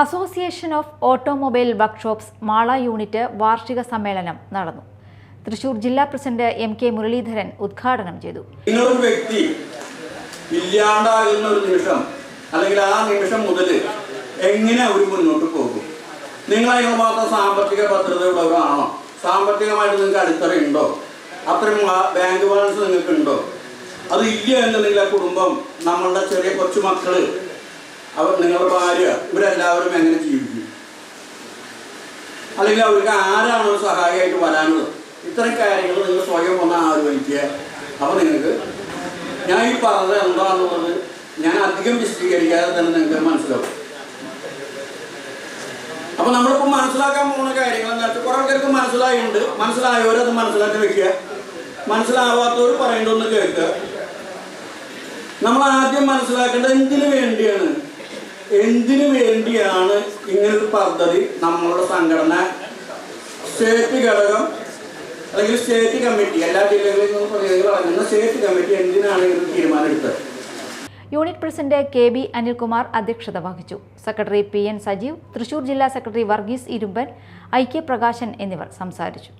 Association of automobile workshops Mala unit വാർഷിക സമ്മേളനം നടന്നു. തൃശൂർ ജില്ലാ പ്രസിഡന്റ് എം കെ മുരളീധരൻ ഉദ്ഘാടനം ചെയ്തു. നിങ്ങളൊരു വ്യക്തി ഇല്ലാണ്ടാകുന്ന ഒരു നിമിഷം അല്ലെങ്കിൽ ആ നിമിഷം മുതൽ എങ്ങനെ അവർ മുന്നോട്ട് പോകും? നിങ്ങൾ അതിന് മാത്രം സാമ്പത്തിക ഭദ്രതയുള്ളവരാണോ സാമ്പത്തികമായിട്ട് നിങ്ങൾക്ക് അടിത്തറയുണ്ടോ അത്രയും ആ ബാങ്ക് ബാലൻസ് നിങ്ങൾക്ക് ഉണ്ടോ അത് ഇല്ല എന്നുണ്ടെങ്കിൽ ആ കുടുംബം നമ്മളുടെ ചെറിയ കൊച്ചുമക്കൾ അവർ നിങ്ങളുടെ ഭാര്യ ഇവരെല്ലാവരും എങ്ങനെ ജീവിക്കും? അല്ലെങ്കിൽ അവർക്ക് ആരാണ് ഒരു സഹായിയായിട്ട് വരാനുള്ളത്? ഇത്തരം കാര്യങ്ങൾ നിങ്ങൾ സ്വയം ഒന്ന് ആലോചിക്കുക. അപ്പോൾ നിങ്ങൾക്ക് ഞാൻ ഈ പറഞ്ഞത് എന്താണെന്നുള്ളത് ഞാൻ അധികം വിശദീകരിക്കാതെ തന്നെ നിങ്ങൾക്ക് മനസ്സിലാവും. അപ്പൊ നമ്മളിപ്പോൾ മനസ്സിലാക്കാൻ പോകുന്ന കാര്യങ്ങൾ എന്താ വെച്ചാൽ കുറെ ആൾക്കാർക്ക് മനസ്സിലായുണ്ട്. മനസ്സിലായവരത് മനസ്സിലാക്കി വെക്കുക. മനസ്സിലാവാത്തവർ പറയേണ്ടതൊന്ന് കേൾക്കുക. നമ്മൾ ആദ്യം മനസ്സിലാക്കേണ്ടത് എന്തിനു വേണ്ടിയാണ്? എന്തിനു വേണ്ടിയാണ് ഇങ്ങനൊരു പദ്ധതി നമ്മളുടെ സംഘടന സ്റ്റേറ്റ് ഘടകം അല്ലെങ്കിൽ സ്റ്റേറ്റ് കമ്മിറ്റി എല്ലാ ജില്ലകളിൽ നിന്നും പ്രതിനിധികൾ അടങ്ങുന്ന സ്റ്റേറ്റ് കമ്മിറ്റി എന്തിനാണ് ഇങ്ങനെ തീരുമാനമെടുത്തത്? Unit president K B Anilkumar അധ്യക്ഷത വഹിച്ചു. Secretary P N Sajeev Thrissur ജില്ലാ secretary Varghese Irumban I K Prakashan എന്നിവർ സംസാരിച്ചു.